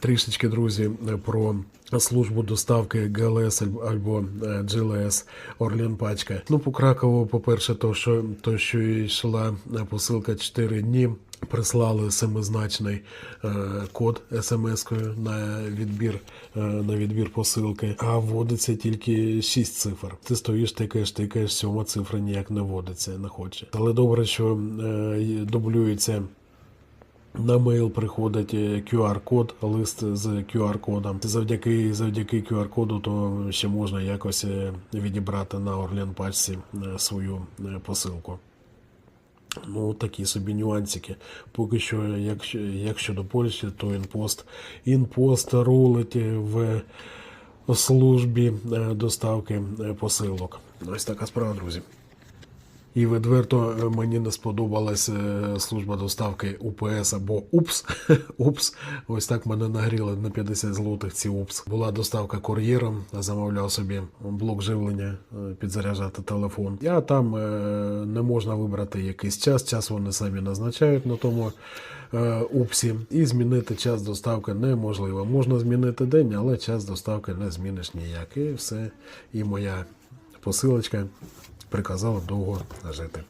Трішечки, друзі, про службу доставки ГЛС або е, GLS Орлін Пачка. Ну, по Кракову, по-перше, то що, то, що йшла посилка 4 дні. Прислали семизначний е, код смс-кою на відбір, е, на відбір посилки, а вводиться тільки 6 цифр. Ти стоїш, тикаєш, тикаєш, сьома цифра ніяк не вводиться, не хоче. Але добре, що е, дублюється на мейл приходить е, QR-код, лист з QR-кодом. Завдяки, завдяки QR-коду то ще можна якось е, відібрати на Орлен пачці е, свою посилку. Ну, такі собі нюансики. Поки що, якщо, якщо до Польщі, то інпост. Інпост рулить в службі доставки посилок. Ось така справа, друзі. І відверто е, мені не сподобалась е, служба доставки УПС або УПС. УПС. Ось так мене нагріли на 50 злотих ці УПС. Була доставка кур'єром, замовляв собі блок живлення, е, підзаряджати телефон. А там не можна вибрати якийсь час. Час вони самі назначають на тому УПСі. І змінити час доставки неможливо. Можна змінити день, але час доставки не зміниш ніяк. І все. І моя посилочка приказала довго жити.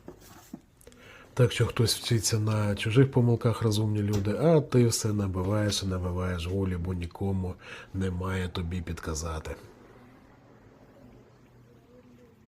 Так що хтось вчиться на чужих помилках, розумні люди, а ти все набиваєш і набиваєш волі, бо нікому немає тобі підказати.